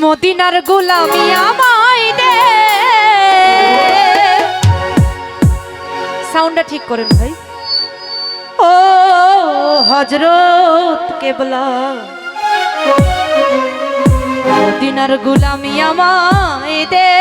মদিনার গোলামি আমায় দে। সাউন্ডটা ঠিক করেন ভাই। ও হজরত কেবলা। মদিনার গোলামি আমায় দে।